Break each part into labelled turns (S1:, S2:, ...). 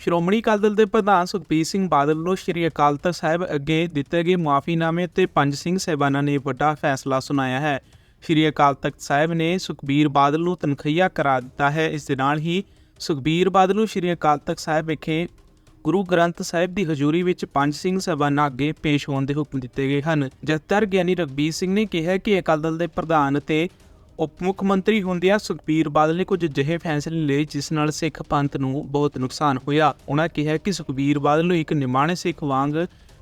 S1: ਸ਼੍ਰੋਮਣੀ ਅਕਾਲੀ ਦਲ ਦੇ ਪ੍ਰਧਾਨ ਸੁਖਬੀਰ ਸਿੰਘ ਬਾਦਲ ਨੂੰ ਸ਼੍ਰੀ ਅਕਾਲ ਤਖਤ ਸਾਹਿਬ ਅੱਗੇ ਦਿੱਤੇ ਗਏ ਮੁਆਫੀਨਾਮੇ ਤੇ ਪੰਜ ਸਿੰਘ ਸਹਿਬਾਨਾਂ ਨੇ ਵੱਡਾ ਫੈਸਲਾ ਸੁਣਾਇਆ ਹੈ। ਸ਼੍ਰੀ ਅਕਾਲ ਤਖਤ ਸਾਹਿਬ ਨੇ ਸੁਖਬੀਰ ਬਾਦਲ ਨੂੰ ਤਨਖਈਆ ਕਰਾ ਦਿੱਤਾ ਹੈ। ਇਸ ਦੇ ਨਾਲ ਹੀ ਸੁਖਬੀਰ ਬਾਦਲ ਨੂੰ ਸ਼੍ਰੀ ਅਕਾਲ ਤਖਤ ਸਾਹਿਬ ਵਿਖੇ ਗੁਰੂ ਗ੍ਰੰਥ ਸਾਹਿਬ ਦੀ ਹਜ਼ੂਰੀ ਵਿੱਚ ਪੰਜ ਸਿੰਘ ਸਹਿਬਾਨਾਂ ਅੱਗੇ ਪੇਸ਼ ਹੋਣ ਦੇ ਹੁਕਮ ਦਿੱਤੇ ਗਏ ਹਨ। ਜਥੇਦਾਰ ਗਿਆਨੀ ਰਘਬੀਰ ਸਿੰਘ ਨੇ ਕਿਹਾ ਕਿ ਅਕਾਲ ਦਲ ਦੇ ਪ੍ਰਧਾਨ ਅਤੇ ਉਪ ਮੁੱਖ ਮੰਤਰੀ ਹੁੰਦਿਆਂ ਸੁਖਬੀਰ ਬਾਦਲ ਨੇ ਕੁਝ ਅਜਿਹੇ ਫੈਸਲੇ ਲਏ ਜਿਸ ਨਾਲ ਸਿੱਖ ਪੰਥ ਨੂੰ ਬਹੁਤ ਨੁਕਸਾਨ ਹੋਇਆ। ਉਹਨਾਂ ਕਿਹਾ ਕਿ ਸੁਖਬੀਰ ਬਾਦਲ ਨੂੰ ਇੱਕ ਨਿਮਾਣੇ ਸਿੱਖ ਵਾਂਗ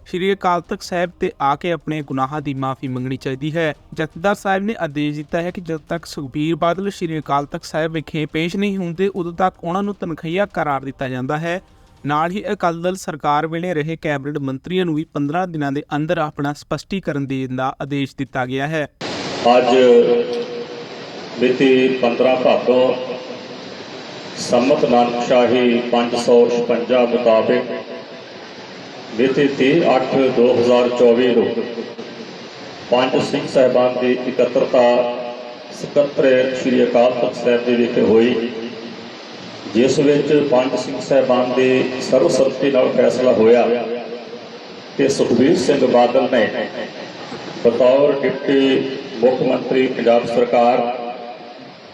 S1: ਸ਼੍ਰੀ ਅਕਾਲ ਤਖਤ ਸਾਹਿਬ ਤੇ ਆ ਕੇ ਆਪਣੇ ਗੁਨਾਹਾਂ ਦੀ ਮਾਫੀ ਮੰਗਣੀ ਚਾਹੀਦੀ ਹੈ। ਜਥੇਦਾਰ ਸਾਹਿਬ ਨੇ ਆਦੇਸ਼ ਦਿੱਤਾ ਹੈ ਕਿ ਜਦ ਤੱਕ ਸੁਖਬੀਰ ਬਾਦਲ ਸ਼੍ਰੀ ਅਕਾਲ ਤਖਤ ਸਾਹਿਬ ਵਿਖੇ ਪੇਸ਼ ਨਹੀਂ ਹੁੰਦੇ, ਉਦੋਂ ਤੱਕ ਉਹਨਾਂ ਨੂੰ ਤਨਖਈਆ ਕਰਾਰ ਦਿੱਤਾ ਜਾਂਦਾ ਹੈ। ਨਾਲ ਹੀ ਅਕਾਲੀ ਦਲ ਸਰਕਾਰ ਵੇਲੇ ਰਹੇ ਕੈਬਨਿਟ ਮੰਤਰੀਆਂ ਨੂੰ ਵੀ 15 ਦਿਨਾਂ ਦੇ ਅੰਦਰ ਆਪਣਾ ਸਪਸ਼ਟੀਕਰਨ ਦੇਣ ਦਾ ਆਦੇਸ਼ ਦਿੱਤਾ ਗਿਆ ਹੈ।
S2: ਅੱਜ ਮਿਤੀ 15 ਭਾਦੋਂ ਸੰਮਤ ਨਾਨਕ ਸ਼ਾਹੀ 556 ਮੁਤਾਬਕ ਮਿਤੀ 30/8/2024 ਨੂੰ ਪੰਜ ਸਿੰਘ ਸਾਹਿਬਾਨ ਦੀ ਇਕੱਤਰਤਾ ਸਕੱਤਰ ਸ੍ਰੀ ਅਕਾਲ ਤਖਤ ਸਾਹਿਬ ਦੇ ਵਿਖੇ ਹੋਈ, ਜਿਸ ਵਿੱਚ ਪੰਜ ਸਿੰਘ ਸਾਹਿਬਾਨ ਦੇ ਸਰਵਸੰਮਤੀ ਨਾਲ ਫੈਸਲਾ ਹੋਇਆ ਕਿ ਸੁਖਬੀਰ ਸਿੰਘ ਬਾਦਲ ਨੇ ਬਤੌਰ ਡਿਪਟੀ ਮੁੱਖ ਮੰਤਰੀ ਪੰਜਾਬ ਸਰਕਾਰ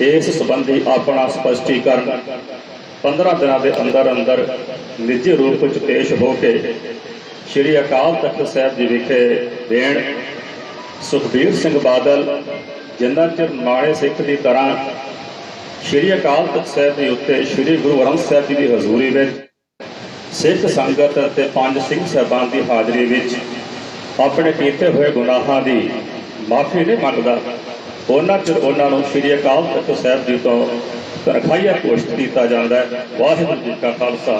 S2: ਇਸ ਸੰਬੰਧੀ ਆਪਣਾ ਸਪਸ਼ਟੀਕਰਨ 15 ਦਿਨਾਂ ਦੇ ਅੰਦਰ ਅੰਦਰ ਨਿੱਜੀ ਰੂਪ ਵਿੱਚ ਪੇਸ਼ ਹੋ ਕੇ ਸ਼੍ਰੀ ਅਕਾਲ ਤਖਤ ਸਾਹਿਬ ਜੀ ਵਿਖੇ ਦੇਣ ਸੁਖਬੀਰ ਸਿੰਘ ਬਾਦਲ ਜਿੰਨਾ ਚਿਰ ਮਾੜੇ ਸਿੱਖ ਦੀ ਤਰ੍ਹਾਂ ਸ਼੍ਰੀ ਅਕਾਲ ਤਖਤ ਸਾਹਿਬ ਦੇ ਉੱਤੇ ਸ਼੍ਰੀ ਗੁਰੂ ਗ੍ਰੰਥ ਸਾਹਿਬ ਜੀ ਦੀ ਹਜ਼ੂਰੀ ਵਿੱਚ ਸਿੱਖ ਸੰਗਤ ਅਤੇ ਪੰਜ ਸਿੰਘ ਸਾਹਿਬਾਨ ਦੀ ਹਾਜ਼ਰੀ ਵਿੱਚ ਆਪਣੇ ਕੀਤੇ ਹੋਏ ਗੁਨਾਹਾਂ ਦੀ ਮਾਫੀ ਨਹੀਂ ਮੰਗਦਾ। ਉਹਨਾਂ ਚਿਰ ਉਹਨਾਂ ਨੂੰ ਸ਼੍ਰੀ ਅਕਾਲ ਤਖਤ ਸਾਹਿਬ ਜੀ ਤੋਂ ਤਨਖਾਹੀਆ ਘੋਸ਼ਿਤ ਕੀਤਾ ਜਾਂਦਾ ਹੈ। ਵਾਹਿਗੁਰੂ ਜੀ ਕਾ ਖਾਲਸਾ,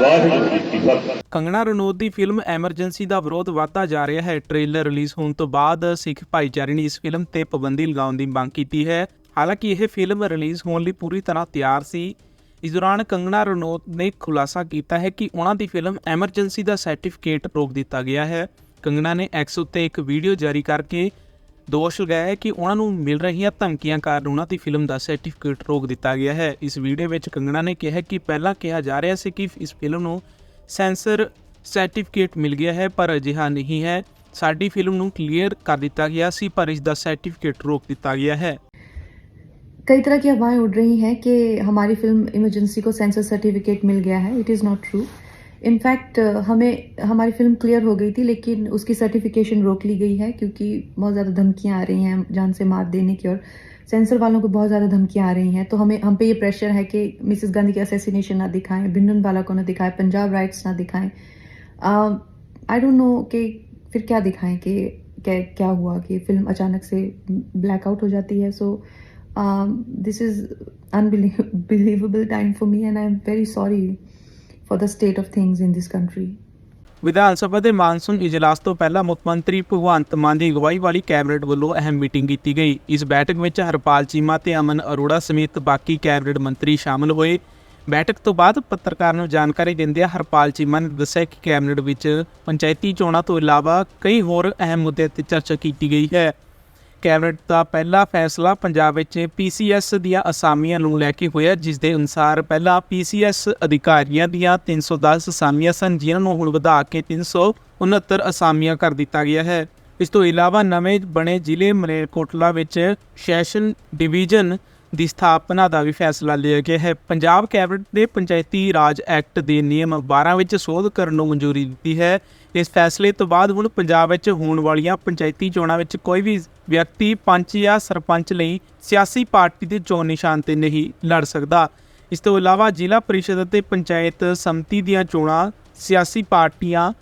S2: ਵਾਹਿਗੁਰੂ ਜੀ ਕੀ ਫਤਿਹ।
S1: ਕੰਗਣਾ ਰਣੌਤ ਦੀ ਫਿਲਮ ਐਮਰਜੈਂਸੀ ਦਾ ਵਿਰੋਧ ਵਧਦਾ ਜਾ ਰਿਹਾ ਹੈ। ਟ੍ਰੇਲਰ ਰਿਲੀਜ਼ ਹੋਣ ਤੋਂ ਬਾਅਦ ਸਿੱਖ ਭਾਈਚਾਰੇ ਨੇ ਇਸ ਫਿਲਮ ਤੇ ਪਾਬੰਦੀ ਲਗਾਉਣ ਦੀ ਮੰਗ ਕੀਤੀ ਹੈ। ਹਾਲਾਂਕਿ ਇਹ ਫਿਲਮ ਰਿਲੀਜ਼ ਹੋਣ ਲਈ ਪੂਰੀ ਤਰ੍ਹਾਂ ਤਿਆਰ ਸੀ। ਇਸ ਦੌਰਾਨ ਕੰਗਣਾ ਰਣੌਤ ਨੇ ਖੁਲਾਸਾ ਕੀਤਾ ਹੈ ਕਿ ਉਹਨਾਂ ਦੀ ਫਿਲਮ ਐਮਰਜੈਂਸੀ ਦਾ ਸਰਟੀਫਿਕੇਟ ਰੋਕ ਦਿੱਤਾ ਗਿਆ ਹੈ। ਕੰਗਣਾ ਨੇ ਐਕਸ ਉੱਤੇ ਇੱਕ ਵੀਡੀਓ ਜਾਰੀ ਕਰਕੇ ਦੋਸ਼ ਲਗਾਇਆ ਹੈ ਕਿ ਉਹਨਾਂ ਨੂੰ ਮਿਲ ਰਹੀਆਂ ਧਮਕੀਆਂ ਕਾਰਨ ਉਹਨਾਂ ਦੀ ਫਿਲਮ ਦਾ ਸਰਟੀਫਿਕੇਟ ਰੋਕ ਦਿੱਤਾ ਗਿਆ ਹੈ ਇਸ ਵੀਡੀਓ ਵਿੱਚ ਕੰਗਣਾ ਨੇ ਕਿਹਾ ਕਿ ਪਹਿਲਾਂ ਕਿਹਾ ਜਾ ਰਿਹਾ ਸੀ ਕਿ ਇਸ ਫਿਲਮ ਨੂੰ ਸੈਂਸਰ ਸਰਟੀਫਿਕੇਟ ਮਿਲ ਗਿਆ ਹੈ ਪਰ ਅਜਿਹਾ ਨਹੀਂ ਹੈ ਸਾਡੀ ਫਿਲਮ ਨੂੰ ਕਲੀਅਰ ਕਰ ਦਿੱਤਾ ਗਿਆ ਸੀ ਪਰ ਇਸ ਦਾ ਸਰਟੀਫਿਕੇਟ ਰੋਕ ਦਿੱਤਾ ਗਿਆ ਹੈ
S3: कई तरह की अफवाहें उड़ रही हैं कि हमारी फिल्म इमरजेंसी को सेंसर सर्टिफिकेट मिल गया है it is not true in fact हमें हमारी फ़िल्म क्लियर हो गई थी लेकिन उसकी सर्टिफिकेशन रोक ली गई है क्योंकि बहुत ज़्यादा धमकियाँ आ रही हैं जान से मार देने की और सेंसर वालों को बहुत ज़्यादा धमकियाँ आ रही हैं। तो हमें हम पे ये प्रेशर है कि मिसेस गांधी के असैसिनेशन ना दिखाएँ भिंडन वाला को ना दिखाएँ पंजाब राइट्स ना दिखाएँ। आई डोंट नो कि फिर क्या दिखाएँ कि क्या क्या हुआ कि फ़िल्म अचानक से ब्लैकआउट हो जाती है। So um, this is time for me and I am very sorry for the state of things in this country.
S1: Vidhan Sabha ਦੇ ਮਾਨਸੂਨ ਇਜਲਾਸ ਤੋਂ ਪਹਿਲਾਂ ਮੁੱਖ ਮੰਤਰੀ ਭਗਵੰਤ ਮਾਨ ਦੀ ਅਗਵਾਈ ਵਾਲੀ ਕੈਬਨਿਟ ਵੱਲੋਂ ਅਹਿਮ ਮੀਟਿੰਗ ਕੀਤੀ ਗਈ। ਇਸ ਬੈਠਕ ਵਿੱਚ ਹਰਪਾਲ ਚੀਮਾ ਤੇ ਅਮਨ ਅਰੋੜਾ ਸਮੇਤ ਬਾਕੀ ਕੈਬਨਿਟ ਮੰਤਰੀ ਸ਼ਾਮਲ ਹੋਏ। ਬੈਠਕ ਤੋਂ ਬਾਅਦ ਪੱਤਰਕਾਰਾਂ ਨੂੰ ਜਾਣਕਾਰੀ ਦਿੰਦਿਆਂ ਹਰਪਾਲ ਚੀਮਾ ਨੇ ਦੱਸਿਆ ਕਿ ਕੈਬਨਿਟ ਵਿੱਚ ਪੰਚਾਇਤੀ ਚੋਣਾਂ ਤੋਂ ਇਲਾਵਾ ਕਈ ਹੋਰ ਅਹਿਮ ਮੁੱਦਿਆਂ ਤੇ ਚਰਚਾ ਕੀਤੀ ਗਈ ਹੈ। ਕੈਬਨਿਟ ਦਾ ਪਹਿਲਾ ਫੈਸਲਾ ਪੰਜਾਬ ਵਿੱਚ ਪੀਸੀਐਸ ਦੀਆਂ ਅਸਾਮੀਆਂ ਨੂੰ ਲੈ ਕੇ ਹੋਇਆ ਜਿਸ ਦੇ ਅਨੁਸਾਰ ਪਹਿਲਾਂ ਪੀਸੀਐਸ ਅਧਿਕਾਰੀਆਂ ਦੀਆਂ 310 ਅਸਾਮੀਆਂ ਸਨ, ਜਿਨ੍ਹਾਂ ਨੂੰ ਹੁਣ ਵਧਾ ਕੇ 369 ਅਸਾਮੀਆਂ ਕਰ ਦਿੱਤਾ ਗਿਆ ਹੈ। ਇਸ ਤੋਂ ਇਲਾਵਾ ਨਵੇਂ ਬਣੇ ਜ਼ਿਲ੍ਹੇ ਮਲੇਰਕੋਟਲਾ ਵਿੱਚ ਸੈਸ਼ਨ ਡਿਵੀਜ਼ਨ ਦੀ ਸਥਾਪਨਾ ਦਾ ਵੀ ਫੈਸਲਾ ਲਿਆ ਗਿਆ ਹੈ। ਪੰਜਾਬ ਕੈਬਨਿਟ ਨੇ ਪੰਚਾਇਤੀ ਰਾਜ ਐਕਟ ਦੇ ਨਿਯਮ 12 ਵਿੱਚ ਸੋਧ ਕਰਨ ਨੂੰ ਮਨਜ਼ੂਰੀ ਦਿੱਤੀ ਹੈ। ਇਸ ਫੈਸਲੇ ਤੋਂ ਬਾਅਦ ਹੁਣ ਪੰਜਾਬ ਵਿੱਚ ਹੋਣ ਵਾਲੀਆਂ ਪੰਚਾਇਤੀ ਚੋਣਾਂ ਵਿੱਚ ਕੋਈ ਵੀ ਵਿਅਕਤੀ ਪੰਚ ਜਾਂ ਸਰਪੰਚ ਲਈ ਸਿਆਸੀ ਪਾਰਟੀ ਦੇ ਚੋਣ ਨਿਸ਼ਾਨ ਤੇ ਨਹੀਂ ਲੜ ਸਕਦਾ। ਇਸ ਤੋਂ ਇਲਾਵਾ ਜ਼ਿਲ੍ਹਾ ਪਰਿਸ਼ਦ ਅਤੇ ਪੰਚਾਇਤ ਸਮਿਤੀ ਦੀਆਂ ਚੋਣਾਂ ਸਿਆਸੀ ਪਾਰਟੀਆਂ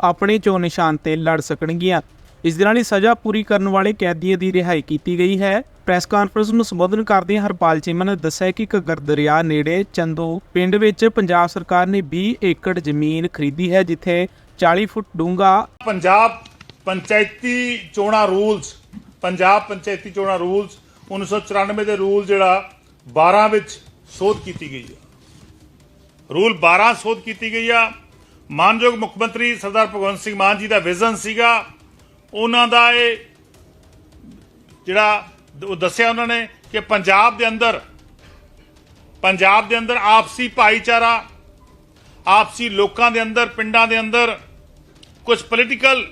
S1: ਆਪਣੇ ਚੋਣ ਨਿਸ਼ਾਨ ਤੇ ਲੜ ਸਕਣਗੀਆਂ। ਇਸ ਦੇ ਨਾਲ ਹੀ ਸਜ਼ਾ ਪੂਰੀ ਕਰਨ ਵਾਲੇ ਕੈਦੀਆਂ ਦੀ ਰਿਹਾਈ ਕੀਤੀ ਗਈ ਹੈ। ਪ੍ਰੈਸ ਕਾਨਫਰੰਸ ਨੂੰ ਸੰਬੋਧਨ ਕਰਦਿਆਂ ਹਰਪਾਲ ਚੀਮਾ ਨੇ ਦੱਸਿਆ ਕਿ ਘੱਗਰ ਦਰਿਆ ਨੇੜੇ ਚੰਦੋ ਪਿੰਡ ਵਿੱਚ ਪੰਜਾਬ ਸਰਕਾਰ ਨੇ 20 ਏਕੜ ਜ਼ਮੀਨ ਖਰੀਦੀ ਹੈ, ਜਿੱਥੇ 40 ਫੁੱਟ ਡੂੰਘਾ
S4: ਪੰਜਾਬ ਪੰਚਾਇਤੀ ਚੋਣਾਂ ਰੂਲਸ, ਪੰਜਾਬ ਪੰਚਾਇਤੀ ਚੋਣਾਂ ਰੂਲਸ 1994 ਦੇ ਰੂਲ ਜਿਹੜਾ 12 ਵਿੱਚ ਸੋਧ ਕੀਤੀ ਗਈ ਹੈ ਰੂਲ 12 ਸੋਧ ਕੀਤੀ ਗਈ ਆ। ਮਾਨਯੋਗ ਮੁੱਖ ਮੰਤਰੀ ਸਰਦਾਰ ਭਗਵੰਤ ਸਿੰਘ ਮਾਨ ਜੀ ਦਾ ਵਿਜ਼ਨ ਸੀਗਾ ਉਹਨਾਂ ਦਾ ਇਹ ਜਿਹੜਾ ਉਹ ਦੱਸਿਆ ਉਹਨਾਂ ਨੇ ਕਿ ਪੰਜਾਬ ਦੇ ਅੰਦਰ, ਪੰਜਾਬ ਦੇ ਅੰਦਰ ਆਪਸੀ ਭਾਈਚਾਰਾ, ਆਪਸੀ ਲੋਕਾਂ ਦੇ ਅੰਦਰ, ਪਿੰਡਾਂ ਦੇ ਅੰਦਰ ਕੁਝ ਪੋਲੀਟੀਕਲ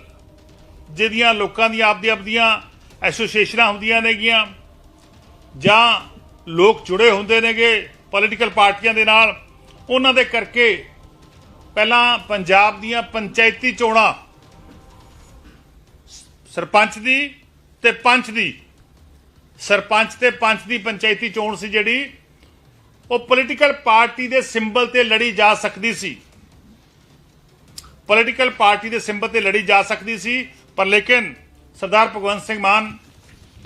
S4: ਜਿਹੜੀਆਂ ਲੋਕਾਂ ਦੀਆਂ ਆਪਦੀ ਆਪਦੀਆਂ ਐਸੋਸੀਏਸ਼ਨਾਂ ਹੁੰਦੀਆਂ ਨੇਗੀਆਂ ਜਾਂ ਲੋਕ ਜੁੜੇ ਹੁੰਦੇ ਨੇਗੇ ਪੋਲੀਟੀਕਲ ਪਾਰਟੀਆਂ ਦੇ ਨਾਲ, ਉਹਨਾਂ ਦੇ ਕਰਕੇ ਪਹਿਲਾਂ ਪੰਜਾਬ ਦੀਆਂ ਪੰਚਾਇਤੀ ਚੋਣਾਂ ਸਰਪੰਚ ਦੀ ਤੇ ਪੰਚ ਦੀ। ਸਰਪੰਚ ਤੇ ਪੰਚ ਦੀ ਪੰਚਾਇਤੀ ਚੋਣ ਸੀ ਜਿਹੜੀ। ਉਹ ਪੋਲੀਟੀਕਲ ਪਾਰਟੀ ਦੇ ਸਿੰਬਲ ਤੇ ਲੜੀ ਜਾ ਸਕਦੀ ਸੀ। ਪੋਲੀਟੀਕਲ ਪਾਰਟੀ ਦੇ ਸਿੰਬਲ ਤੇ ਲੜੀ ਜਾ ਸਕਦੀ ਸੀ। ਪਰ ਲੇਕਿਨ ਸਰਦਾਰ ਭਗਵੰਤ ਸਿੰਘ ਮਾਨ,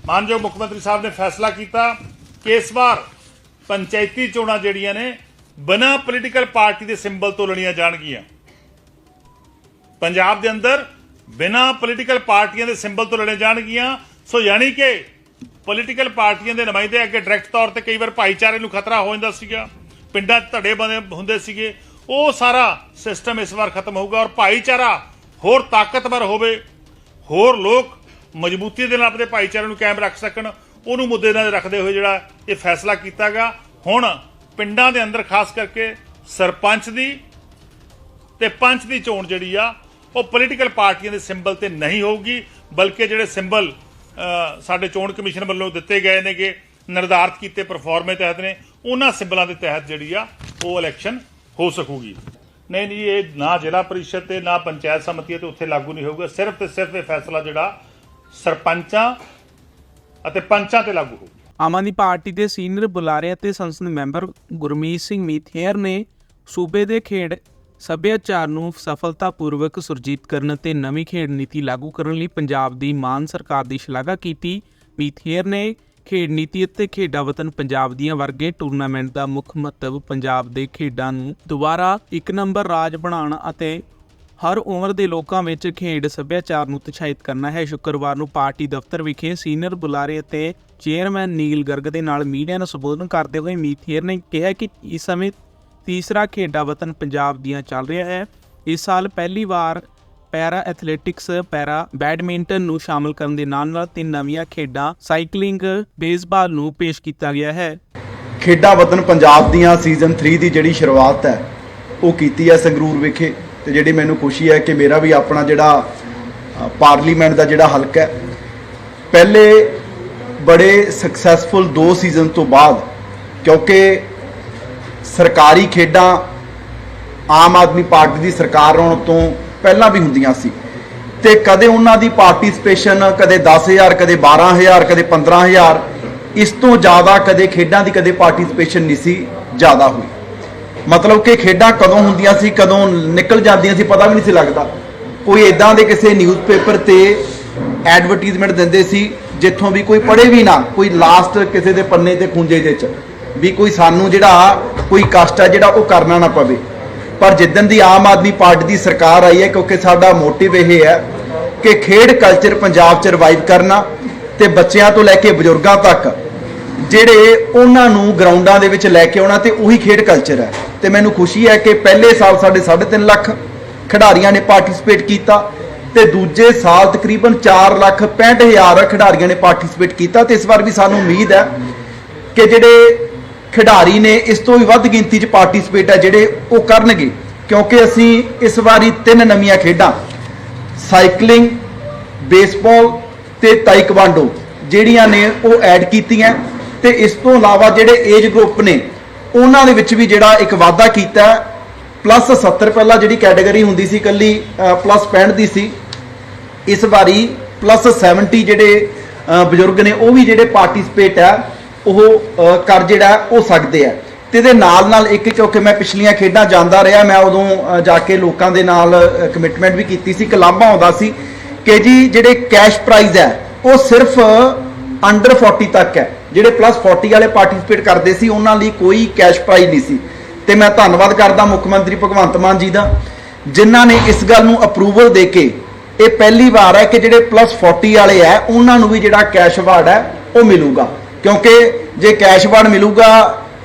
S4: ਮਾਨਯੋਗ ਮੁੱਖ ਮੰਤਰੀ ਸਾਹਿਬ ਨੇ ਫੈਸਲਾ ਕੀਤਾ ਕਿ ਇਸ ਵਾਰ ਪੰਚਾਇਤੀ ਚੋਣਾਂ ਜਿਹੜੀਆਂ ਨੇ, ਬਿਨਾਂ ਪੋਲੀਟੀਕਲ ਪਾਰਟੀ ਦੇ ਸਿੰਬਲ ਤੋਂ ਲੜੀਆਂ ਜਾਣਗੀਆਂ। ਪੰਜਾਬ ਦੇ ਅੰਦਰ ਬਿਨਾਂ ਪੋਲੀਟੀਕਲ ਪਾਰਟੀਆਂ ਦੇ ਸਿੰਬਲ ਤੋਂ ਲੜੇ ਜਾਣਗੀਆਂ। ਸੋ ਯਾਨੀ ਕਿ ਪੋਲੀਟੀਕਲ ਪਾਰਟੀਆਂ ਦੇ ਨੁਮਾਇੰਦੇ ਅੱਗੇ ਡਾਇਰੈਕਟ ਤੌਰ ਤੇ ਕਈ ਵਾਰ ਭਾਈਚਾਰੇ ਨੂੰ ਖਤਰਾ ਹੋ ਜਾਂਦਾ ਸੀਗਾ। ਪਿੰਡਾਂ 'ਚ ਧੜੇ ਬਣੇ ਹੁੰਦੇ ਸੀਗੇ। ਉਹ ਸਾਰਾ ਸਿਸਟਮ ਇਸ ਵਾਰ ਖਤਮ ਹੋਊਗਾ ਔਰ ਭਾਈਚਾਰਾ ਹੋਰ ਤਾਕਤਵਰ ਹੋਵੇ, ਹੋਰ ਲੋਕ ਮਜ਼ਬੂਤੀ ਦੇ ਨਾਲ ਆਪਣੇ ਭਾਈਚਾਰੇ ਨੂੰ ਕਾਇਮ ਰੱਖ ਸਕਣ। ਉਹਨੂੰ ਮੁੱਦੇ ਨਾਲ ਰੱਖਦੇ ਹੋਏ ਜਿਹੜਾ ਇਹ ਫੈਸਲਾ ਕੀਤਾਗਾ। ਹੁਣ ਪਿੰਡਾਂ ਦੇ ਅੰਦਰ ਖਾਸ ਕਰਕੇ ਸਰਪੰਚ ਦੀ ਤੇ ਪੰਚ ਦੀ ਚੋਣ ਜਿਹੜੀ ਆ ਉਹ ਪੋਲੀਟੀਕਲ ਪਾਰਟੀਆਂ ਦੇ ਸਿੰਬਲ ਤੇ ਨਹੀਂ ਹੋਊਗੀ, ਬਲਕਿ ਜਿਹੜੇ ਸਿੰਬਲ ਸਾਡੇ ਚੋਣ ਕਮਿਸ਼ਨ ਵੱਲੋਂ ਦਿੱਤੇ ਗਏ ਨੇਗੇ, ਨਿਰਧਾਰਤ ਕੀਤੇ ਪਰਫਾਰਮੇ ਤਹਿਤ ਨੇ, ਉਹਨਾਂ ਸਿੰਬਲਾਂ ਦੇ ਤਹਿਤ ਜਿਹੜੀ ਆ, ਉਹ ਇਲੈਕਸ਼ਨ ਹੋ ਸਕੂਗੀ। ਨਹੀਂ ਨਹੀਂ, ਇਹ ਨਾ ਜ਼ਿਲ੍ਹਾ ਪਰਿਸ਼ਦ ਤੇ ਨਾ ਪੰਚਾਇਤ ਸਮਿਤੀ ਤੇ ਉੱਥੇ ਲਾਗੂ ਨਹੀਂ ਹੋਊਗਾ, ਸਿਰਫ ਤੇ ਸਿਰਫ ਇਹ ਫੈਸਲਾ ਜਿਹੜਾ ਸਰਪੰਚਾਂ ਅਤੇ ਪੰਚਾਂ ਤੇ ਲਾਗੂ ਹੋਊਗਾ।
S1: ਆਮ ਆਦਮੀ ਪਾਰਟੀ ਦੇ ਸੀਨੀਅਰ ਬੁਲਾਰੇ ਅਤੇ ਸੰਸਦ ਮੈਂਬਰ ਗੁਰਮੀਤ ਸਿੰਘ ਮੀਥੇਰ ਨੇ ਸੂਬੇ ਦੇ ਖੇਡ ਸੱਭਿਆਚਾਰ ਨੂੰ ਸਫਲਤਾਪੂਰਵਕ ਸੁਰਜੀਤ ਕਰਨ ਅਤੇ ਨਵੀਂ ਖੇਡ ਨੀਤੀ ਲਾਗੂ ਕਰਨ ਲਈ ਪੰਜਾਬ ਦੀ ਮਾਨ ਸਰਕਾਰ ਦੀ ਸ਼ਲਾਘਾ ਕੀਤੀ। ਮੀਥੇਰ ਨੇ ਖੇਡ ਨੀਤੀ ਅਤੇ ਖੇਡਾਂ ਵਤਨ ਪੰਜਾਬ ਦੀਆਂ ਵਰਗੇ ਟੂਰਨਾਮੈਂਟ ਦਾ ਮੁੱਖ ਮਹੱਤਵ ਪੰਜਾਬ ਦੇ ਖੇਡਾਂ ਨੂੰ ਦੁਬਾਰਾ ਇੱਕ ਨੰਬਰ ਰਾਜ ਬਣਾਉਣ ਅਤੇ ਹਰ ਉਮਰ ਦੇ ਲੋਕਾਂ ਵਿੱਚ ਖੇਡ ਸੱਭਿਆਚਾਰ ਨੂੰ ਉਤਸ਼ਾਹਿਤ ਕਰਨਾ ਹੈ। ਸ਼ੁੱਕਰਵਾਰ ਨੂੰ ਪਾਰਟੀ ਦਫ਼ਤਰ ਵਿਖੇ ਸੀਨੀਅਰ ਬੁਲਾਰੇ ਅਤੇ ਚੇਅਰਮੈਨ ਨੀਲ ਗਰਗ ਦੇ ਨਾਲ ਮੀਡੀਆ ਨੂੰ ਸੰਬੋਧਨ ਕਰਦੇ ਹੋਏ ਮੀਥੇਰ ਨੇ ਕਿਹਾ ਕਿ ਇਸ ਸਮੇਂ ਤੀਸਰਾ ਖੇਡਾਂ ਵਤਨ ਪੰਜਾਬ ਦੀਆਂ ਚੱਲ ਰਿਹਾ ਹੈ। ਇਸ ਸਾਲ ਪਹਿਲੀ ਵਾਰ ਪੈਰਾ ਐਥਲੈਟਿਕਸ, ਪੈਰਾ ਬੈਡਮਿੰਟਨ ਨੂੰ ਸ਼ਾਮਲ ਕਰਨ ਦੇ ਨਾਲ ਨਾਲ ਤਿੰਨ ਨਵੀਆਂ ਖੇਡਾਂ ਸਾਈਕਲਿੰਗ, ਬੇਸਬਾਲ ਨੂੰ ਪੇਸ਼ ਕੀਤਾ ਗਿਆ ਹੈ।
S5: ਖੇਡਾਂ ਵਤਨ ਪੰਜਾਬ ਦੀਆਂ ਸੀਜ਼ਨ 3 ਦੀ ਜਿਹੜੀ ਸ਼ੁਰੂਆਤ ਹੈ, ਉਹ ਕੀਤੀ ਹੈ ਸੰਗਰੂਰ ਵਿਖੇ। ਤੇ ਜਿਹੜੀ ਮੈਨੂੰ ਖੁਸ਼ੀ ਹੈ ਕਿ ਮੇਰਾ ਵੀ ਆਪਣਾ ਜਿਹੜਾ ਪਾਰਲੀਮੈਂਟ ਦਾ ਜਿਹੜਾ ਹਲਕਾ ਹੈ, ਪਹਿਲੇ ਬੜੇ ਸਕਸੈਸਫੁਲ ਦੋ ਸੀਜ਼ਨ ਤੋਂ ਬਾਅਦ, ਕਿਉਂਕਿ ਸਰਕਾਰੀ ਖੇਡਾਂ ਆਮ ਆਦਮੀ ਪਾਰਟੀ ਦੀ ਸਰਕਾਰ ਆਉਣ ਤੋਂ ਪਹਿਲਾਂ ਵੀ ਹੁੰਦੀਆਂ ਸੀ। ਤੇ ਕਦੇ ਉਹਨਾਂ ਦੀ ਪਾਰਟਿਸਪੇਸ਼ਨ, ਕਦੇ 10000 ਕਦੇ 12000 ਕਦੇ 15000 ਇਸ ਤੋਂ ਜ਼ਿਆਦਾ ਕਦੇ ਖੇਡਾਂ ਦੀ ਕਦੇ ਪਾਰਟਿਸਪੇਸ਼ਨ ਨਹੀਂ ਸੀ, ਜ਼ਿਆਦਾ ਹੋਈ। ਮਤਲਬ ਕਿ ਖੇਡਾਂ ਕਦੋਂ ਹੁੰਦੀਆਂ ਸੀ, ਕਦੋਂ ਨਿਕਲ ਜਾਂਦੀਆਂ ਸੀ, ਪਤਾ ਵੀ ਨਹੀਂ ਸੀ ਲੱਗਦਾ। ਕੋਈ ਇਦਾਂ ਦੇ ਕਿਸੇ ਨਿਊਜ਼ਪੇਪਰ ਤੇ ਐਡਵਰਟਾਈਜ਼ਮੈਂਟ ਦਿੰਦੇ ਸੀ, ਜਿੱਥੋਂ ਵੀ ਕੋਈ ਪੜ੍ਹੇ ਵੀ ਨਾ, ਕੋਈ ਲਾਸਟ ਕਿਸੇ ਦੇ ਪੰਨੇ ਤੇ ਖੁੰਝੇ ਦੇ ਚ। ਵੀ ਕੋਈ ਸਾਨੂੰ ਜਿਹੜਾ ਕੋਈ ਕਸ਼ਟ ਹੈ ਜਿਹੜਾ ਉਹ ਕਰਨਾ ਨਾ ਪਵੇ। ਪਰ ਜਿੱਦਣ ਦੀ ਆਮ ਆਦਮੀ ਪਾਰਟੀ ਦੀ ਸਰਕਾਰ ਆਈ ਹੈ, ਕਿਉਂਕਿ ਸਾਡਾ ਮੋਟਿਵ ਇਹ ਹੈ ਕਿ ਖੇਡ ਕਲਚਰ ਪੰਜਾਬ 'ਚ ਰਿਵਾਈਵ ਕਰਨਾ ਤੇ ਬੱਚਿਆਂ ਤੋਂ ਲੈ ਕੇ ਬਜ਼ੁਰਗਾਂ ਤੱਕ ਜਿਹੜੇ ਉਹਨਾਂ ਨੂੰ ਗਰਾਊਂਡਾਂ ਦੇ ਵਿੱਚ ਲੈ ਕੇ ਆਉਣਾ ਤੇ ਉਹੀ ਖੇਡ ਕਲਚਰ ਹੈ। ਤੇ ਮੈਨੂੰ ਖੁਸ਼ੀ ਹੈ ਕਿ ਪਹਿਲੇ ਸਾਲ ਸਾਡੇ 3.5 ਲੱਖ ਖਿਡਾਰੀਆਂ ਨੇ ਪਾਰਟਿਸਿਪੇਟ ਕੀਤਾ ਤੇ ਦੂਜੇ ਸਾਲ ਤਕਰੀਬਨ 4 ਲੱਖ 65 ਹਜ਼ਾਰ ਖਿਡਾਰੀਆਂ ਨੇ ਪਾਰਟਿਸਿਪੇਟ ਕੀਤਾ ਤੇ ਇਸ ਵਾਰ ਵੀ ਸਾਨੂੰ ਉਮੀਦ ਹੈ ਕਿ ਜਿਹੜੇ ਖਿਡਾਰੀ ਨੇ ਇਸ ਤੋਂ ਵੀ ਵੱਧ ਗਿਣਤੀ 'ਚ ਪਾਰਟਿਸਿਪੇਟ ਹੈ ਜਿਹੜੇ ਉਹ ਕਰਨਗੇ, ਕਿਉਂਕਿ ਅਸੀਂ ਇਸ ਵਾਰੀ ਤਿੰਨ ਨਵੀਆਂ ਖੇਡਾਂ ਸਾਈਕਲਿੰਗ ਬੇਸਬਾਲ ਤੇ ਤਾਈਕਵਾਂਡੋ ਜਿਹੜੀਆਂ ਨੇ ਉਹ ਐਡ ਕੀਤੀਆਂ ਤੇ ਇਸ ਤੋਂ ਇਲਾਵਾ ਜਿਹੜੇ ਏਜ ਗਰੁੱਪ ਨੇ, ਉਹਨਾਂ ਦੇ ਵਿੱਚ ਵੀ ਜਿਹੜਾ ਇੱਕ ਵਾਅਦਾ ਕੀਤਾ ਪਲੱਸ 70 ਪਹਿਲਾਂ ਜਿਹੜੀ ਕੈਟਾਗਰੀ ਹੁੰਦੀ ਸੀ ਕੱਲੀ ਪਲੱਸ 65 ਦੀ ਸੀ, ਇਸ ਵਾਰੀ ਪਲੱਸ 70 ਜਿਹੜੇ ਬਜ਼ੁਰਗ ਨੇ ਉਹ ਵੀ ਜਿਹੜੇ ਪਾਰਟਿਸਿਪੇਟ ਹੈ ਉਹ ਕਰ ਜਿਹੜਾ ਉਹ ਸਕਦੇ ਆ। ਤੇ ਇਹਦੇ ਨਾਲ ਨਾਲ ਇੱਕ ਕਿਉਂਕਿ ਮੈਂ ਪਿਛਲੀਆਂ ਖੇਡਾਂ ਜਾਂਦਾ ਰਿਹਾ। ਮੈਂ ਉਦੋਂ ਜਾ ਕੇ ਲੋਕਾਂ ਦੇ ਨਾਲ ਕਮਿਟਮੈਂਟ ਵੀ ਕੀਤੀ ਸੀ। ਇੱਕ ਆਉਂਦਾ ਸੀ ਕਿ ਜੀ, ਜਿਹੜੇ ਕੈਸ਼ ਪ੍ਰਾਈਜ਼ ਹੈ, ਉਹ ਸਿਰਫ ਅੰਡਰ 40 ਤੱਕ ਹੈ। ਜਿਹੜੇ ਪਲੱਸ 40 ਵਾਲੇ ਪਾਰਟਿਸਿਪੇਟ ਕਰਦੇ ਸੀ, ਉਹਨਾਂ ਲਈ ਕੋਈ ਕੈਸ਼ ਪ੍ਰਾਈਜ਼ ਨਹੀਂ ਸੀ। ਤੇ ਮੈਂ ਧੰਨਵਾਦ ਕਰਦਾ ਮੁੱਖ ਮੰਤਰੀ ਭਗਵੰਤ ਮਾਨ ਜੀ ਦਾ, ਜਿਨ੍ਹਾਂ ਨੇ ਇਸ ਗੱਲ ਨੂੰ ਅਪਰੂਵਲ ਦੇ ਕੇ ਇਹ ਪਹਿਲੀ ਵਾਰ ਹੈ ਕਿ ਜਿਹੜੇ ਪਲੱਸ 40 ਵਾਲੇ ਹੈ, ਉਹਨਾਂ ਨੂੰ ਵੀ ਜਿਹੜਾ ਕੈਸ਼ ਅਵਾਰਡ ਹੈ, ਉਹ ਮਿਲੂਗਾ। ਕਿਉਂਕਿ ਜੇ ਕੈਸ਼ ਅਵਾਰਡ ਮਿਲੂਗਾ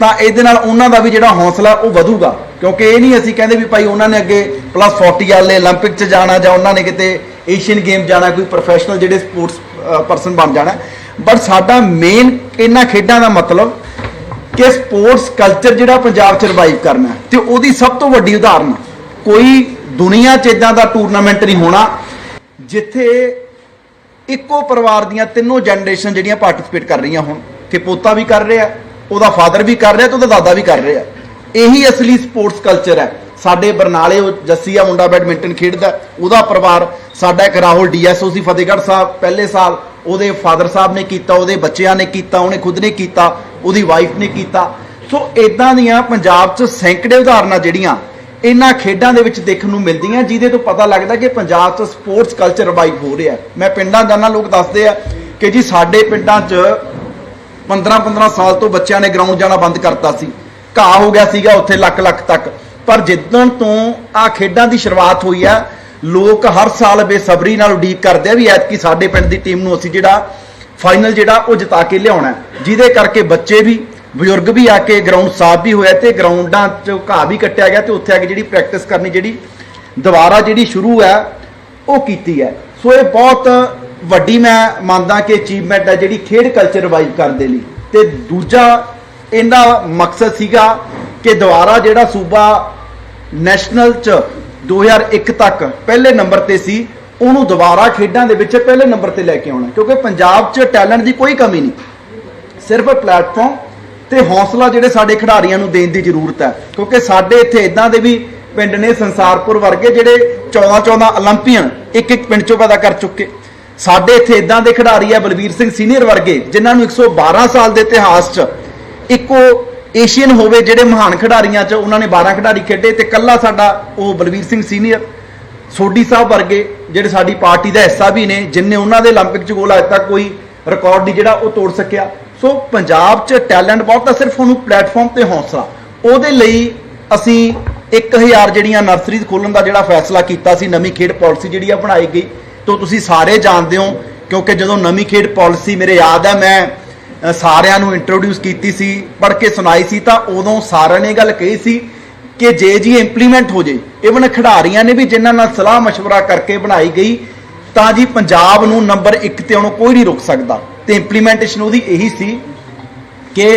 S5: ਤਾਂ ਇਹਦੇ ਨਾਲ ਉਹਨਾਂ ਦਾ ਵੀ ਜਿਹੜਾ ਹੌਸਲਾ ਉਹ ਵਧੂਗਾ ਕਿਉਂਕਿ ਇਹ ਨਹੀਂ ਅਸੀਂ ਕਹਿੰਦੇ ਵੀ ਭਾਈ ਉਹਨਾਂ ਨੇ ਅੱਗੇ ਪਲੱਸ 40 ਵਾਲੇ 올림픽 'ਚ ਜਾਣਾ ਜਾਂ ਉਹਨਾਂ ਨੇ ਕਿਤੇ ਏਸ਼ੀਅਨ ਗੇਮ ਜਾਣਾ ਕੋਈ ਪ੍ਰੋਫੈਸ਼ਨਲ ਜਿਹੜੇ ਸਪੋਰਟਸ ਪਰਸਨ ਬਣ ਜਾਣਾ ਬਟ ਸਾਡਾ ਮੇਨ ਇਹਨਾਂ ਖੇਡਾਂ ਦਾ ਮਤਲਬ ਕਿ ਸਪੋਰਟਸ ਕਲਚਰ ਜਿਹੜਾ ਪੰਜਾਬ 'ਚ ਰਿਵਾਈਵ ਕਰਨਾ ਹੈ ਤੇ ਉਹਦੀ ਸਭ ਤੋਂ ਵੱਡੀ ਉਦਾਹਰਨ ਕੋਈ ਦੁਨੀਆ 'ਚ ਇਦਾਂ ਦਾ ਟੂਰਨਾਮੈਂਟ ਨਹੀਂ ਹੋਣਾ ਜਿੱਥੇ ਇੱਕੋ ਪਰਿਵਾਰ ਦੀਆਂ ਤਿੰਨੋਂ ਜਨਰੇਸ਼ਨ ਜਿਹੜੀਆਂ ਪਾਰਟਿਸਿਪੇਟ ਕਰ ਰਹੀਆਂ ਹੁਣ, ਕਿ ਪੋਤਾ ਵੀ ਕਰ ਰਿਹਾ, ਉਹਦਾ ਫਾਦਰ ਵੀ ਕਰ ਰਿਹਾ ਤੇ ਉਹਦਾ ਦਾਦਾ ਵੀ ਕਰ ਰਿਹਾ। ਇਹੀ ਅਸਲੀ ਸਪੋਰਟਸ ਕਲਚਰ ਹੈ। ਸਾਡੇ ਬਰਨਾਲੇ ਉਹ ਜੱਸੀਆ ਮੁੰਡਾ ਬੈਡਮਿੰਟਨ ਖੇਡਦਾ, ਉਹਦਾ ਪਰਿਵਾਰ, ਸਾਡਾ ਇੱਕ ਰਾਹੁਲ ਡੀਐਸਓ ਸੀ ਫਤਿਹਗੜ੍ਹ ਸਾਹਿਬ, ਪਹਿਲੇ ਸਾਲ ਉਹਦੇ ਫਾਦਰ ਸਾਹਿਬ ਨੇ ਕੀਤਾ, ਉਹਦੇ ਬੱਚਿਆਂ ਨੇ ਕੀਤਾ, ਉਹਨੇ ਖੁਦ ਨੇ ਕੀਤਾ, ਉਹਦੀ ਵਾਈਫ ਨੇ ਕੀਤਾ। ਸੋ ਇਦਾਂ ਦੀਆਂ ਪੰਜਾਬ 'ਚ ਸੈਂਕੜੇ ਉਦਾਹਰਨਾਂ ਜਿਹੜੀਆਂ ਇਹਨਾਂ ਖੇਡਾਂ ਦੇ ਵਿੱਚ ਦੇਖਣ ਨੂੰ ਮਿਲਦੀਆਂ, ਜਿਹਦੇ ਤੋਂ ਪਤਾ ਲੱਗਦਾ ਕਿ ਪੰਜਾਬ 'ਚ ਸਪੋਰਟਸ ਕਲਚਰ ਰਿਵਾਈਵ ਹੋ ਰਿਹਾ ਮੈਂ ਪਿੰਡਾਂ ਜਾਣਾ ਲੋਕ ਦੱਸਦੇ ਆ ਕਿ ਜੀ ਸਾਡੇ ਪਿੰਡਾਂ 'ਚ 15-15 ਸਾਲ ਤੋਂ ਬੱਚਿਆਂ ਨੇ ਗਰਾਊਂਡ ਜਾਣਾ ਬੰਦ ਕਰਤਾ ਸੀ। ਘਾਹ ਹੋ ਗਿਆ ਸੀਗਾ ਉੱਥੇ ਲੱਖ ਲੱਖ ਤੱਕ। ਪਰ ਜਿੱਦਣ ਤੋਂ ਆ ਖੇਡਾਂ ਦੀ ਸ਼ੁਰੂਆਤ ਹੋਈ ਆ, ਲੋਕ ਹਰ ਸਾਲ ਬੇਸਬਰੀ ਨਾਲ ਉਡੀਕ ਕਰਦੇ ਆ ਵੀ ਐਤਕੀ ਸਾਡੇ ਪਿੰਡ ਦੀ ਟੀਮ ਨੂੰ ਅਸੀਂ ਜਿਹੜਾ ਫਾਈਨਲ ਜਿਹੜਾ ਉਹ ਜਿਤਾ ਕੇ ਲਿਆਉਣਾ ਜਿਹਦੇ ਕਰਕੇ ਬੱਚੇ ਵੀ ਬਜ਼ੁਰਗ ਵੀ ਆ ਕੇ ਗਰਾਊਂਡ ਸਾਫ਼ ਵੀ ਹੋਇਆ ਤੇ ਗਰਾਊਂਡਾਂ 'ਚ ਘਾਹ ਵੀ ਕੱਟਿਆ ਗਿਆ ਤੇ ਉੱਥੇ ਆ ਕੇ ਜਿਹੜੀ ਪ੍ਰੈਕਟਿਸ ਕਰਨੀ, ਜਿਹੜੀ ਦੁਬਾਰਾ ਜਿਹੜੀ ਸ਼ੁਰੂ ਹੈ, ਉਹ ਕੀਤੀ ਹੈ। ਸੋ ਇਹ ਬਹੁਤ ਵੱਡੀ ਮੈਂ ਮੰਨਦਾ ਕਿ ਅਚੀਵਮੈਂਟ ਹੈ ਜਿਹੜੀ ਖੇਡ ਕਲਚਰ ਰਿਵਾਈਵ ਕਰਨ ਦੇ ਲਈ। ਤੇ ਦੂਜਾ ਇਹਦਾ ਮਕਸਦ ਸੀਗਾ ਕਿ ਦੁਬਾਰਾ ਜਿਹੜਾ ਸੂਬਾ ਨੈਸ਼ਨਲ ਚ 2001 ਤੱਕ ਪਹਿਲੇ ਨੰਬਰ ਤੇ ਸੀ, ਉਹਨੂੰ ਦੁਬਾਰਾ ਖੇਡਾਂ ਦੇ ਵਿੱਚ ਪਹਿਲੇ ਨੰਬਰ ਤੇ ਲੈ ਕੇ ਆਉਣਾ। ਕਿਉਂਕਿ ਪੰਜਾਬ 'ਚ ਟੈਲੈਂਟ ਦੀ ਕੋਈ ਕਮੀ ਨਹੀਂ। ਸਿਰਫ ਪਲੇਟਫਾਰਮ ਤੇ ਹੌਸਲਾ ਜਿਹੜੇ ਸਾਡੇ ਖਿਡਾਰੀਆਂ ਨੂੰ ਦੇਣ ਦੀ ਜ਼ਰੂਰਤ ਹੈ। ਕਿਉਂਕਿ ਸਾਡੇ ਇੱਥੇ ਇਦਾਂ ਦੇ ਵੀ ਪਿੰਡ ਨੇ ਸੰਸਾਰਪੁਰ ਵਰਗੇ ਜਿਹੜੇ 14 14 ਓਲੰਪੀਅਨ ਇੱਕ ਇੱਕ ਪਿੰਡ ਚੋਂ ਪੈਦਾ ਕਰ ਚੁੱਕੇ। ਸਾਡੇ ਇੱਥੇ ਇਦਾਂ ਦੇ ਖਿਡਾਰੀ ਹੈ ਬਲਬੀਰ ਸਿੰਘ ਸੀਨੀਅਰ ਵਰਗੇ, ਜਿਨ੍ਹਾਂ ਨੂੰ 112 ਸਾਲ ਦੇ ਇਤਿਹਾਸ 'ਚ ਇੱਕੋ ਏਸ਼ੀਅਨ ਹੋਵੇ ਜਿਹੜੇ ਮਹਾਨ ਖਿਡਾਰੀਆਂ 'ਚ ਉਹਨਾਂ ਨੇ 12 ਖਿਡਾਰੀ ਖੇਡੇ ਤੇ ਕੱਲਾ ਸਾਡਾ ਉਹ ਬਲਬੀਰ ਸਿੰਘ ਸੀਨੀਅਰ, ਸੋਢੀ ਸਾਹਿਬ ਵਰਗੇ ਜਿਹੜੇ ਸਾਡੀ ਪਾਰਟੀ ਦਾ ਹਿੱਸਾ ਵੀ ਨੇ ਜਿਨਨੇ ਉਹਨਾਂ ਦੇ 올림픽 'ਚ ਗੋਲ ਅਜੇ ਤੱਕ ਕੋਈ ਰਿਕਾਰਡ ਨਹੀਂ ਜਿਹੜਾ ਉਹ ਤੋੜ ਸਕਿਆ। ਸੋ ਪੰਜਾਬ 'ਚ ਟੈਲੈਂਟ ਬਹੁਤ ਆ ਸਿਰਫ ਉਹਨੂੰ ਪਲੇਟਫਾਰਮ ਤੇ ਹੌਸਲਾ ਉਹਦੇ ਲਈ ਅਸੀਂ 1000 ਜਿਹੜੀਆਂ ਨਰਸਰੀਜ਼ ਖੋਲਣ ਦਾ ਜਿਹੜਾ ਫੈਸਲਾ ਕੀਤਾ ਸੀ ਨਵੀਂ ਖੇਡ ਪਾਲਿਸੀ ਜਿਹੜੀ ਆ ਬਣਾਈ ਗਈ ਤੋਂ ਤੁਸੀਂ ਸਾਰੇ ਜਾਣਦੇ ਹੋ ਕਿਉਂਕਿ ਜਦੋਂ ਨਵੀਂ ਖੇਡ ਪਾਲਿਸੀ ਮੇਰੇ ਯਾਦ ਹੈ ਮੈਂ ਅ, ਸਾਰਿਆਂ ਨੂੰ ਇੰਟਰੋਡਿਊਸ ਕੀਤੀ ਸੀ ਪੜ੍ਹ ਕੇ ਸੁਣਾਈ ਸੀ ਤਾਂ ਉਦੋਂ ਸਾਰਿਆਂ ਨੇ ਇਹ ਗੱਲ ਕਹੀ ਸੀ ਕਿ ਜੇ ਜੀ ਇੰਪਲੀਮੈਂਟ ਹੋ ਜੇ ਇਵਨ ਖਿਡਾਰੀਆਂ ਨੇ ਵੀ ਜਿਨ੍ਹਾਂ ਨਾਲ ਸਲਾਹ مشورہ ਕਰਕੇ ਬਣਾਈ ਗਈ ਤਾਂ ਜੀ ਪੰਜਾਬ ਨੂੰ ਨੰਬਰ 1 ਤੇ ਆਉਣੋਂ ਕੋਈ ਨਹੀਂ ਰੋਕ ਸਕਦਾ ਤੇ ਇੰਪਲੀਮੈਂਟੇਸ਼ਨ ਉਹਦੀ ਇਹੀ ਸੀ ਕਿ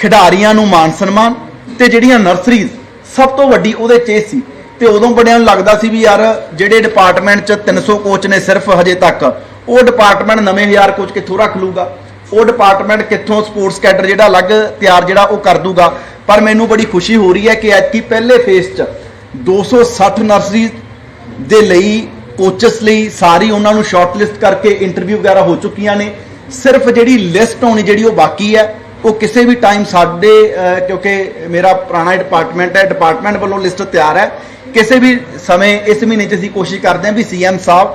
S5: ਖਿਡਾਰੀਆਂ ਨੂੰ ਮਾਨ ਸਨਮਾਨ ਤੇ ਜਿਹੜੀਆਂ ਨਰਸਰੀਜ਼ ਸਭ ਤੋਂ ਵੱਡੀ ਉਹਦੇ ਚ ਇਹ ਸੀ ਤੇ ਉਦੋਂ ਬੜਿਆਂ ਨੂੰ ਲੱਗਦਾ ਸੀ ਵੀ ਯਾਰ ਜਿਹੜੇ ਡਿਪਾਰਟਮੈਂਟ ਚ 300 ਕੋਚ ਨੇ ਸਿਰਫ ਹਜੇ ਤੱਕ, ਉਹ ਡਿਪਾਰਟਮੈਂਟ ਨਵੇਂ ਹਜ਼ਾਰ ਕੋਚ ਕਿੱਥੋਂ ਰੱਖ ਲੂਗਾ ਉਹ ਡਿਪਾਰਟਮੈਂਟ ਕਿੱਥੋਂ ਸਪੋਰਟਸ ਕੈਡਰ ਜਿਹੜਾ ਅਲੱਗ ਤਿਆਰ ਜਿਹੜਾ ਉਹ ਕਰ ਦੂਗਾ ਪਰ ਮੈਨੂੰ ਬੜੀ ਖੁਸ਼ੀ ਹੋ ਰਹੀ ਹੈ ਕਿ ਅੱਜ ਐਤਕੀ ਪਹਿਲੇ ਫੇਸ ਚ 260 ਨਰਸਰੀ ਦੇ ਲਈ ਕੋਚਸ ਲਈ ਸਾਰੀ ਉਹਨਾਂ ਨੂੰ ਸ਼ਾਰਟਲਿਸਟ ਕਰਕੇ ਇੰਟਰਵਿਊ ਵਗੈਰਾ ਹੋ ਚੁੱਕੀਆਂ ਨੇ। ਸਿਰਫ ਜਿਹੜੀ ਲਿਸਟ ਹੋਣੀ ਜਿਹੜੀ ਉਹ ਬਾਕੀ ਹੈ, ਉਹ ਕਿਸੇ ਵੀ ਟਾਈਮ ਸਾਡੇ ਕਿਉਂਕਿ ਮੇਰਾ ਪੁਰਾਣਾ ਡਿਪਾਰਟਮੈਂਟ ਹੈ ਡਿਪਾਰਟਮੈਂਟ ਵੱਲੋਂ ਲਿਸਟ ਤਿਆਰ ਹੈ। ਕਿਸੇ ਵੀ ਸਮੇਂ ਇਸ ਮਹੀਨੇ 'ਚ ਅਸੀਂ ਕੋਸ਼ਿਸ਼ ਕਰਦੇ ਹਾਂ ਵੀ ਸੀਐਮ ਸਾਹਿਬ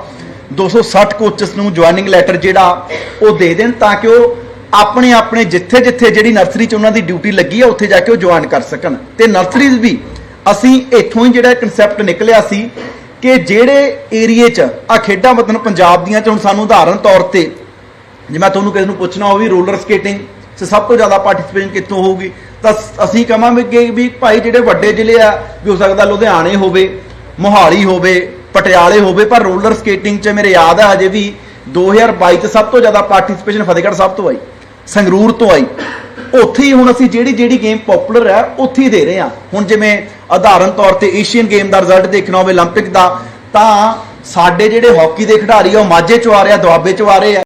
S5: 260 ਕੋਚਸ ਨੂੰ ਜੁਆਇਨਿੰਗ ਲੈਟਰ ਜਿਹੜਾ ਉਹ ਦੇ ਦੇਣ ਤਾਂ ਕਿ ਉਹ ਆਪਣੇ ਆਪਣੇ ਜਿੱਥੇ ਜਿੱਥੇ ਜਿਹੜੀ ਨਰਸਰੀ 'ਚ ਉਹਨਾਂ ਦੀ ਡਿਊਟੀ ਲੱਗੀ ਹੈ, ਉੱਥੇ ਜਾ ਕੇ ਉਹ ਜੁਆਇਨ ਕਰ ਸਕਣ। ਤੇ ਨਰਸਰੀਜ਼ ਵੀ ਅਸੀਂ ਇੱਥੋਂ ਹੀ ਜਿਹੜਾ ਕਨਸੈਪਟ ਨਿਕਲਿਆ ਸੀ ਕਿ ਜਿਹੜੇ ਏਰੀਏ 'ਚ ਆ ਖੇਡਾਂ ਮਤਲਬ ਪੰਜਾਬ ਦੀਆਂ 'ਚ ਹੁਣ ਸਾਨੂੰ ਉਦਾਹਰਨ ਤੌਰ ਤੇ ਜੇ ਮੈਂ ਤੁਹਾਨੂੰ ਕਿਸੇ ਨੂੰ ਪੁੱਛਣਾ ਹੋਵੇ ਰੋਲਰ ਸਕੇਟਿੰਗ 'ਚ ਸਭ ਤੋਂ ਜ਼ਿਆਦਾ ਪਾਰਟਿਸਿਪੇਸ਼ਨ ਕਿੱਥੋਂ ਹੋਊਗੀ ਤਾਂ ਸ- ਅਸੀਂ ਕਹਾਂਗੇ ਵੀ ਭਾਈ ਜਿਹੜੇ ਵੱਡੇ ਜ਼ਿਲ੍ਹੇ ਆ ਵੀ ਹੋ ਸਕਦਾ ਲੁਧਿਆਣੇ ਹੋਵੇ ਮੋਹਾਲੀ ਹੋਵੇ ਪਟਿਆਲੇ ਹੋਵੇ ਪਰ ਰੋਲਰ ਸਕੇਟਿੰਗ 'ਚ ਮੇਰੇ ਯਾਦ ਆ ਅਜੇ ਵੀ 2022 'ਚ ਸਭ ਤੋਂ ਜ਼ਿਆਦਾ ਪਾਰਟਿਸਿਪੇਸ਼ਨ ਫਤਿਹਗੜ੍ਹ ਸਾਹਿਬ ਤੋਂ ਆਈ ਸੰਗਰੂਰ ਤੋਂ ਆਈ ਉੱਥੇ ਹੀ ਹੁਣ ਅਸੀਂ ਜਿਹੜੀ ਜਿਹੜੀ ਗੇਮ ਪਪੂਲਰ ਹੈ ਉੱਥੇ ਹੀ ਦੇ ਰਹੇ ਹਾਂ ਹੁਣ ਜਿਵੇਂ ਉਦਾਹਰਨ ਤੌਰ ਤੇ ਏਸ਼ੀਅਨ ਗੇਮ ਦਾ ਰਿਜ਼ਲਟ ਦੇਖਣਾ ਹੋਵੇ 올림픽 ਦਾ ਤਾਂ ਸਾਡੇ ਜਿਹੜੇ ਹਾਕੀ ਦੇ ਖਿਡਾਰੀ ਆ ਉਹ ਮਾਝੇ ਚੋਂ ਆ ਰਹੇ ਆ ਦੁਆਬੇ ਚੋਂ ਆ ਰਹੇ ਆ